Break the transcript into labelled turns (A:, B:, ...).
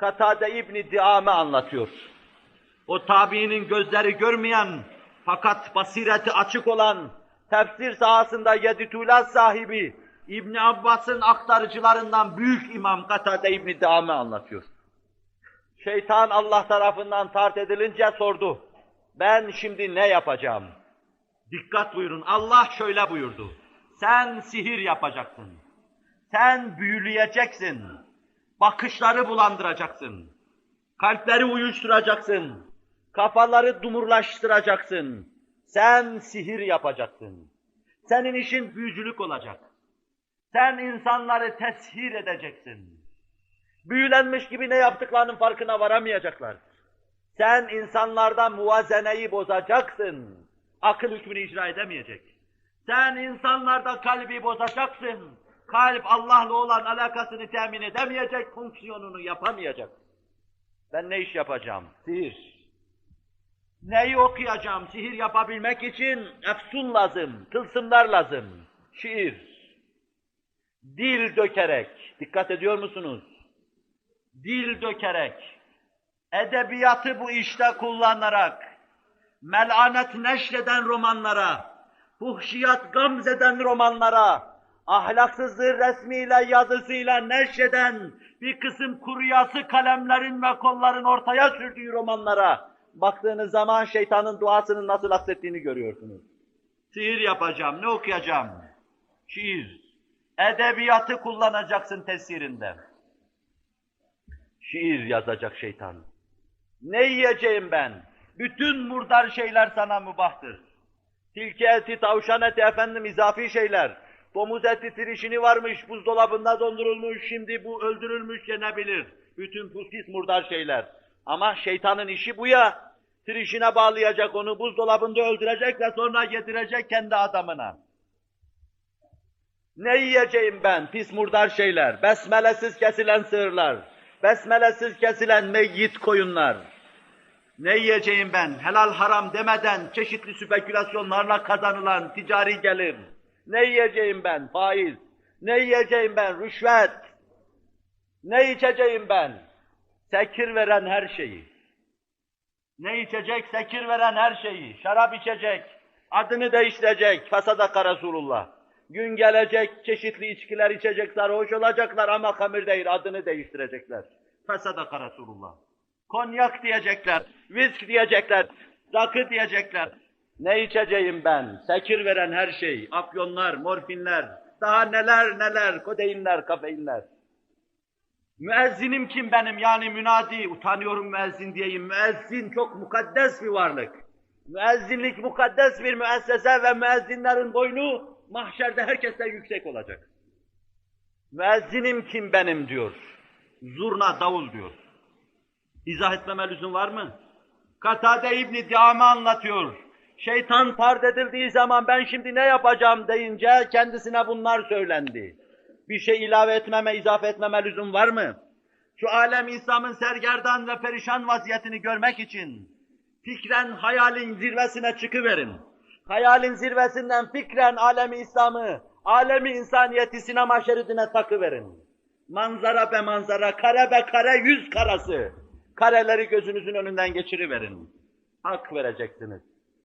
A: Katade İbni Diame anlatıyor. O tabiinin gözleri görmeyen fakat basireti açık olan tefsir sahasında yedi tuğlat sahibi İbn Abbas'ın aktarıcılarından büyük imam Katade İbni Diame anlatıyor. Şeytan Allah tarafından tart edilince sordu. Ben şimdi ne yapacağım? Dikkat buyurun. Allah şöyle buyurdu. Sen sihir yapacaksın. Sen büyüleyeceksin. Bakışları bulandıracaksın. Kalpleri uyuşturacaksın. Kafaları dumurlaştıracaksın. Sen sihir yapacaksın. Senin işin büyücülük olacak. Sen insanları teshir edeceksin. Büyülenmiş gibi ne yaptıklarının farkına varamayacaklar. Sen insanlarda muvazeneyi bozacaksın. Akıl hükmünü icra edemeyecek. Sen insanlarda kalbi bozacaksın. Kalp Allah'la olan alakasını temin edemeyecek, fonksiyonunu yapamayacak. Ben ne iş yapacağım? Sihir. Neyi okuyacağım? Sihir yapabilmek için efsun lazım, tılsımlar lazım. Şiir. Dil dökerek, dikkat ediyor musunuz? Dil dökerek, edebiyatı bu işte kullanarak, melanet neşreden romanlara, fuhşiyat gamzeden romanlara, ahlaksızlığı resmiyle yazısıyla neşreden bir kısım kuruyası kalemlerin ve kolların ortaya sürdüğü romanlara baktığınız zaman şeytanın duasının nasıl aksettiğini görüyorsunuz. Sihir yapacağım, ne okuyacağım? Şiir. Edebiyatı kullanacaksın tesirinde. Şiir yazacak şeytan. Ne yiyeceğim ben? Bütün murdar şeyler sana mübahtır. Tilki eti, tavşan eti efendim izafi şeyler. Domuz eti tirişini varmış, buzdolabında dondurulmuş, şimdi bu öldürülmüş yenebilir. Bütün pis murdar şeyler. Ama şeytanın işi bu ya. Tirişine bağlayacak onu, buzdolabında öldürecek ve sonra getirecek kendi adamına. Ne yiyeceğim ben? Pis murdar şeyler. Besmelesiz kesilen sığırlar. Besmelesiz kesilen meyyit koyunlar. Ne yiyeceğim ben? Helal haram demeden çeşitli spekülasyonlarla kazanılan ticari gelir. Ne yiyeceğim ben? Faiz. Ne yiyeceğim ben? Rüşvet. Ne içeceğim ben? Sekir veren her şeyi. Ne içecek? Sekir veren her şeyi. Şarap içecek. Adını değiştirecek. Fasadaka Resulullah. Gün gelecek, çeşitli içkiler içecek, sarhoş olacaklar ama hamir değil, adını değiştirecekler. Fasadaka Resulullah. Konyak diyecekler, visk diyecekler, rakı diyecekler. Ne içeceğim ben? Sekir veren her şey, afyonlar, morfinler, daha neler neler, kodeinler, kafeinler. Müezzinim kim benim? Yani münadi, utanıyorum müezzin diyeyim. Müezzin çok mukaddes bir varlık. Müezzinlik mukaddes bir müessese ve müezzinlerin boynu mahşerde herkesten yüksek olacak. Müezzinim kim benim diyor. Zurna davul diyor. İzah etmeme lüzum var mı? Katade İbni Diame anlatıyor. Şeytan tard edildiği zaman ben şimdi ne yapacağım deyince kendisine bunlar söylendi. Bir şey ilave etmeme, izafe etmeme lüzum var mı? Şu alem İslam'ın sergerdan ve perişan vaziyetini görmek için fikren hayalin zirvesine çıkıverin. Hayalin zirvesinden fikren alemi İslam'ı, alemi insaniyeti sinema şeridine takıverin. Manzara be manzara, kare be kare, yüz karası. Kareleri gözünüzün önünden geçiriverin. Hak vereceksiniz.